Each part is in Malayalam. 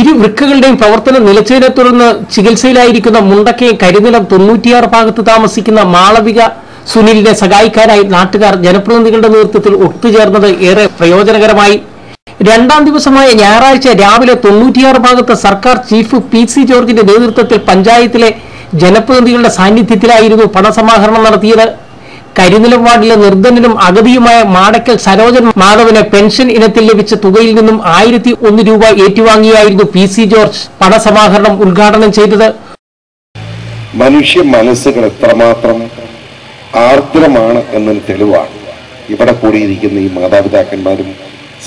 ഇരു വൃക്കകളുടെയും പ്രവർത്തനം നിലച്ചതിനെ തുടർന്ന് ചികിത്സയിലായിരിക്കുന്ന മുണ്ടക്കയെ കരിനിലം തൊണ്ണൂറ്റിയാറ് ഭാഗത്ത് താമസിക്കുന്ന മാളവിക സുനിലിനെ സഹായിക്കാനായി നാട്ടുകാർ ജനപ്രതിനിധികളുടെ നേതൃത്വത്തിൽ ഒത്തുചേർന്നത് ഏറെ പ്രയോജനകരമായി. രണ്ടാം ദിവസമായ ഞായറാഴ്ച രാവിലെ തൊണ്ണൂറ്റിയാറ് ഭാഗത്ത് സർക്കാർ ചീഫ് പി സി ജോർജിന്റെ നേതൃത്വത്തിൽ പഞ്ചായത്തിലെ ജനപ്രതിനിധികളുടെ സാന്നിധ്യത്തിലായിരുന്നു പണസമാഹരണം നടത്തിയത്. കരിനിലം വാർഡിലെ നിർധനനും അഗതിയുമായ മാടക്കൽ സരോജൻ മാധവന് പെൻഷൻ ഇനത്തിൽ ലഭിച്ച തുകയിൽ നിന്നും ആയിരത്തി ഒന്ന് രൂപ ഏറ്റുവാങ്ങിയായിരുന്നു പി സി ജോർജ് പണസമാഹരണം ഉദ്ഘാടനം ചെയ്തത്. മനുഷ്യ മനസ്സുകൾ എത്രമാത്രം ആർദ്രമാണ് എന്നൊരു തെളിവാണ് ഇവിടെ കൂടിയിരിക്കുന്ന ഈ മാതാപിതാക്കന്മാരും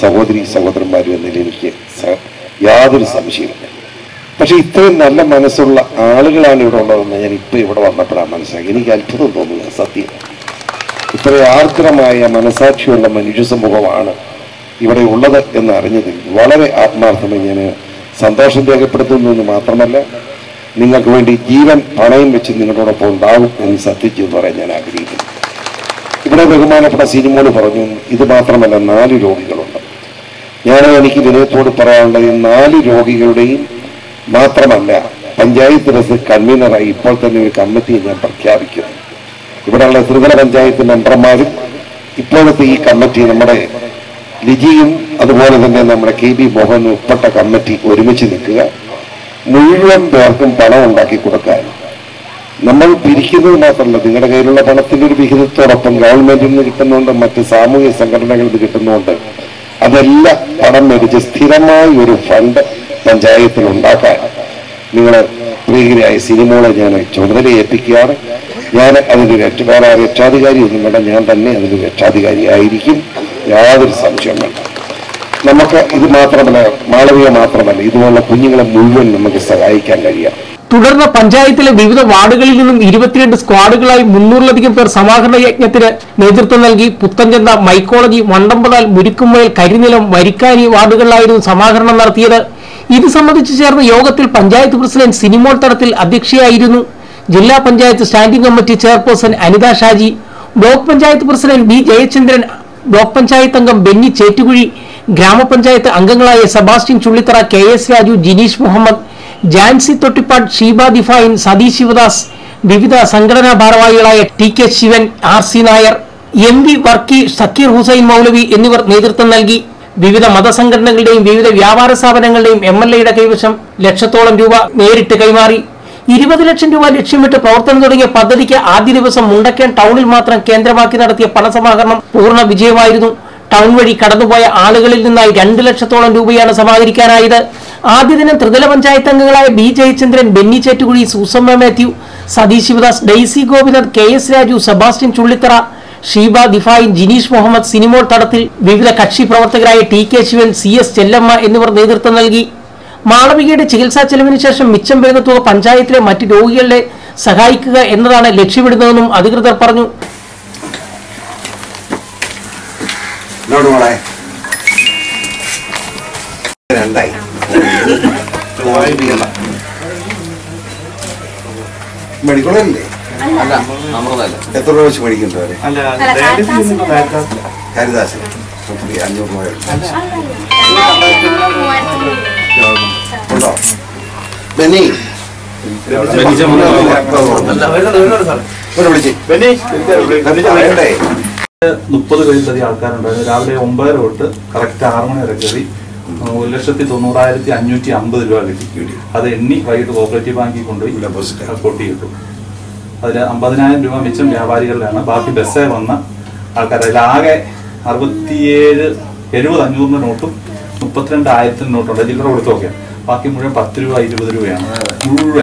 സഹോദരി സഹോദരന്മാരും എന്നതിൽ എനിക്ക് യാതൊരു സംശയമില്ല പക്ഷെ ഇത്രയും നല്ല മനസ്സുള്ള ആളുകളാണ് ഇവിടെ ഉള്ളതെന്ന് ഞാൻ ഇപ്പൊ ഇവിടെ വന്നപ്പോഴാണ് മനസ്സിലാക്കി എനിക്ക് അത്ഭുതം തോന്നുന്നത് സത്യം. ഇത്രയും ആർദ്രമായ മനസാക്ഷിയുള്ള മനുഷ്യ സമൂഹമാണ് ഇവിടെ ഉള്ളത് എന്ന് അറിഞ്ഞതിൽ വളരെ ആത്മാർത്ഥമായി ഞാൻ സന്തോഷം രേഖപ്പെടുത്തുന്നു എന്ന് മാത്രമല്ല നിങ്ങൾക്ക് വേണ്ടി ജീവൻ പണയം വെച്ച് നിങ്ങളോടൊപ്പം ഉണ്ടാവും എന്ന് എന്ന് പറയാൻ ഞാൻ ആഗ്രഹിക്കുന്നു. ഇവിടെ ബഹുമാനപ്പെട്ട സിനിമോട് പറഞ്ഞു ഇത് മാത്രമല്ല നാല് രോഗികളുണ്ട്. ഞാൻ എനിക്ക് വിനയത്തോട് പറയാനുള്ള ഈ നാല് രോഗികളുടെയും മാത്രമല്ല പഞ്ചായത്ത് രസ് കൺവീനറായി ഇപ്പോൾ തന്നെ ഒരു കമ്മിറ്റി ഞാൻ പ്രഖ്യാപിക്കുന്നു. ഇവിടെയുള്ള ത്രിതല പഞ്ചായത്ത് മെമ്പർമാരും ഇപ്പോഴത്തെ ഈ കമ്മിറ്റി നമ്മുടെ ലിജിയും അതുപോലെ തന്നെ നമ്മുടെ കെ ബി മോഹനും ഉൾപ്പെട്ട കമ്മിറ്റി ഒരുമിച്ച് നിൽക്കുക. മുഴുവൻ പേർക്കും പണം ഉണ്ടാക്കി കൊടുക്കാൻ. നമ്മൾ പിരിക്കുന്നത് മാത്രമല്ല നിങ്ങളുടെ കയ്യിലുള്ള പണത്തിന്റെ ഒരു വിഹിതത്തോടൊപ്പം ഗവൺമെന്റിൽ നിന്ന് കിട്ടുന്നുണ്ട് മറ്റ് സാമൂഹ്യ സംഘടനകളിൽ നിന്ന് കിട്ടുന്നുണ്ട് അതെല്ലാം പണം മേടിച്ച് സ്ഥിരമായി ഒരു ഫണ്ട് പഞ്ചായത്തിൽ ഉണ്ടാക്കാൻ. നിങ്ങളെ പ്രിയകരായ സിനിമകളെ ഞാൻ ചുമതല ഏൽപ്പിക്കുകയാണ് ഞാൻ അതിന്റെ രക്ഷ വേറെ രക്ഷാധികാരി ഒന്നും വേണ്ട ഞാൻ തന്നെ അതിന്റെ രക്ഷാധികാരി ആയിരിക്കും. യാതൊരു സംശയം വേണ്ട. നമുക്ക് ഇത് മാത്രമല്ല മാളവിക മാത്രമല്ല ഇതുപോലുള്ള കുഞ്ഞുങ്ങളെ മുഴുവൻ നമുക്ക് സഹായിക്കാൻ കഴിയാം. തുടർന്ന് പഞ്ചായത്തിലെ വിവിധ വാർഡുകളിൽ നിന്നും ഇരുപത്തിരണ്ട് സ്ക്വാഡുകളായി മുന്നൂറിലധികം പേർ സമാഹരണ യജ്ഞത്തിന് നേതൃത്വം നൽകി. പുത്തഞ്ചന്ത മൈക്കോളജി വണ്ടമ്പതാൽ മുരുക്കുമ്മയിൽ കരിനിലം വരിക്കാരി വാർഡുകളിലായിരുന്നു സമാഹരണം നടത്തിയത്. ഇത് സംബന്ധിച്ച് ചേർന്ന യോഗത്തിൽ പഞ്ചായത്ത് പ്രസിഡന്റ് സിനിമോൾ തടത്തിൽ അധ്യക്ഷയായിരുന്നു. ജില്ലാ panchayat standing committee chairperson Anitha Shaji block panchayat president B Jayachandran block panchayat അംഗം ബെന്നി ചേറ്റുകുഴി ഗ്രാമപഞ്ചായത്ത് അംഗങ്ങളായ സെബാസ്റ്റ്യൻ ചുള്ളിത്തറ കെ എസ് രാജു ജിനീഷ് മുഹമ്മദ് ജാൻസി തൊട്ടിപ്പാട് ഷീബ ദിഫായിൻ സതീഷ് ശിവദാസ് വിവിധ സംഘടനാ ഭാരവാഹികളായ T K Sivan R C Nair M V Varkey Zakir Hussain മൗലവി എന്നിവർ നേതൃത്വം നൽകി. വിവിധ മതസംഘടനകളുടെയും വിവിധ വ്യാപാര സ്ഥാപനങ്ങളുടെയും എം എൽ എയുടെ കൈവശം ലക്ഷത്തോളം രൂപ നേരിട്ട് കൈമാറി. ഇരുപത് ലക്ഷം രൂപ ലക്ഷ്യമിട്ട് പ്രവർത്തനം തുടങ്ങിയ പദ്ധതിക്ക് ആദ്യ ദിവസം മുണ്ടക്കൻ ടൗണിൽ മാത്രം കേന്ദ്രമാക്കി നടത്തിയ പണസമാഹരണം പൂർണ വിജയമായിരുന്നു. ടൗൺ വഴി കടന്നുപോയ ആളുകളിൽ നിന്നായി രണ്ട് ലക്ഷത്തോളം രൂപയാണ് സമാഹരിക്കാനായത്. ആദ്യ ദിനം ത്രിതല പഞ്ചായത്ത് അംഗങ്ങളായ B Jayachandran Benny Chettukuzhi Susamma Mathew Satheesh Sivadas Daisy Gopinath K S Raju Sebastian Chullithara Sheeba ദിഫായിൻ Jineesh Muhammad Sinimol Thadathil വിവിധ കക്ഷി പ്രവർത്തകരായ T K Sivan C S Chellamma എന്നിവർ നേതൃത്വം നൽകി. മാളവികയുടെ ചികിത്സാ ചെലവിന് ശേഷം മിച്ചം വരുന്ന തുക പഞ്ചായത്തിലെ മറ്റ് രോഗികളെ സഹായിക്കുക എന്നതാണ് ലക്ഷ്യമിടുന്നതെന്നും അധികൃതർ പറഞ്ഞു. മെഡിക്കലല്ലേ? അല്ല. എത്ര രൂപ വെച്ച് ഹരിദാസിന് അഞ്ഞൂറ് രൂപ ബെന്നി മുപ്പത് പേരിലധികം ആൾക്കാരുണ്ടായിരുന്നു. രാവിലെ ഒമ്പതര തൊട്ട് കറക്റ്റ് ആറ് മണി വരെ കയറി ഒരു ലക്ഷത്തി തൊണ്ണൂറായിരത്തി അഞ്ഞൂറ്റി അമ്പത് രൂപ കിട്ടി. അത് എണ്ണി വൈകിട്ട് കോപ്പറേറ്റീവ് ബാങ്കിൽ കൊണ്ടുപോയി ഡെപ്പോസിറ്റ്. കൊട്ടി അതിൽ അമ്പതിനായിരം രൂപ മിച്ചം വ്യാപാരികളിലാണ്. ബാക്കി ബസ്സേ വന്ന ആൾക്കാരെ. അതിലാകെ അറുപത്തിയേഴ് എഴുപത് അഞ്ഞൂറിന്റെ നോട്ടും മുപ്പത്തിരണ്ട് ആയിരത്തിന്റെ നോട്ടുണ്ട് ചില്ലറ കൊടുത്തു നോക്കിയാൽ ബാക്കി മുഴുവൻ പത്ത് രൂപ ഇരുപത് രൂപയാണ്. മുഴുവൻ.